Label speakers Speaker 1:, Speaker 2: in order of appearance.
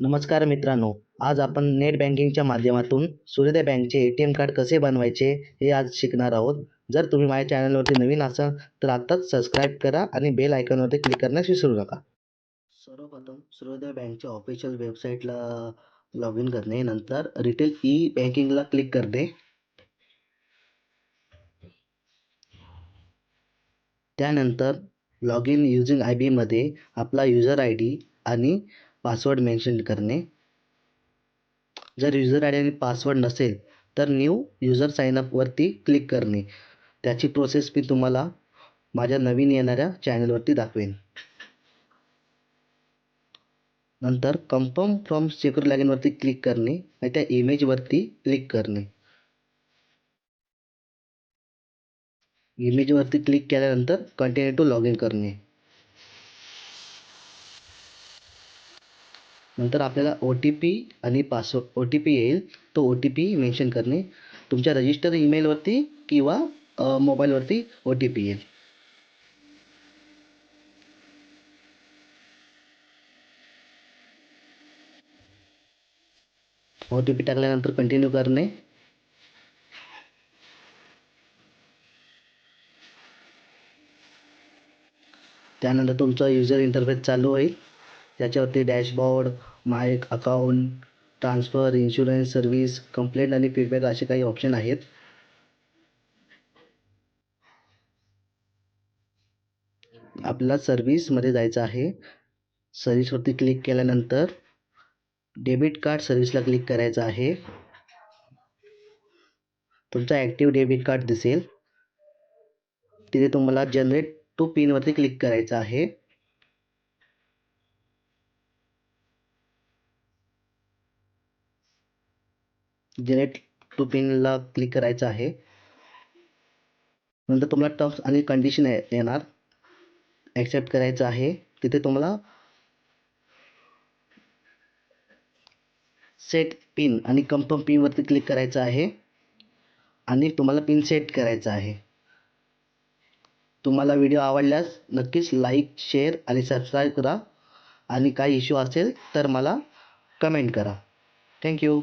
Speaker 1: नमस्कार मित्रांनो आज आपण नेट बँकिंगच्या माध्यमातून सूर्योदय बँकचे ए टी एम कार्ड कसे बनवायचे हे आज शिकणार आहोत. जर तुम्ही माझ्या चॅनलवरती नवीन असाल तर आत्ताच सबस्क्राईब करा आणि बेल आयकॉनवरती क्लिक करण्यास विसरू नका. सर्वप्रथम सूर्योदय बँकच्या ऑफिशियल वेबसाईटला लॉग इन करणे नंतर रिटेल ई बँकिंगला क्लिक करणे त्यानंतर लॉग इन युजिंग आय बीमध्ये आपला युजर आय डी आणि पासवर्ड मेन्शन करणे. जर युजर आय डी आणि पासवर्ड नसेल तर न्यू युजर साइनअपवरती क्लिक करणे. त्याची प्रोसेस मी तुम्हाला माझ्या नवीन येणाऱ्या चॅनलवरती दाखवेन. नंतर कन्फर्म फ्रॉम सिक्युअर लॉग इनवरती क्लिक करणे आणि त्या इमेजवरती क्लिक करणे. इमेजवरती क्लिक केल्यानंतर कंटिन्यू टू लॉग इन करणे. नंतर आपल्याला ओ टी पी आणि पासवर्ड ओ टी पी येईल. तो ओ टी पी मेन्शन करणे. तुमच्या रजिस्टर ईमेलवरती किंवा मोबाईलवरती ओ टी पी येईल. ओ टी पी टाकल्यानंतर कंटिन्यू करणे. त्यानंतर तुमचा युजर इंटरफेस चालू होईल. त्याच्यावरती dashboard my account transfer insurance service complaint आणि फीडबॅक असे काही ऑप्शन आहेत. आपला सर्व्हिसमध्ये जायचं आहे. सर्व्हिसवरती क्लिक केल्यानंतर डेबिट कार्ड सर्व्हिसला क्लिक करायचं आहे. तुमचा ॲक्टिव्ह डेबिट कार्ड दिसेल. तिथे तुम्हाला जनरेट टू पिनवरती क्लिक करायचं आहे. जनरेट टू पिनला क्लिक करायचं आहे. नंतर तुम्हाला टर्म्स आणि कंडिशन येणार. ॲक्सेप्ट करायचं आहे. तिथे तुम्हाला सेट पिन आणि कन्फर्म पिनवरती क्लिक करायचं आहे. आणि तुम्हाला पिन सेट करायचा आहे. तुम्हाला व्हिडिओ आवडल्यास नक्कीच लाईक शेअर आणि सबस्क्राईब करा. आणि काही इश्यू असेल तर मला कमेंट करा. थँक्यू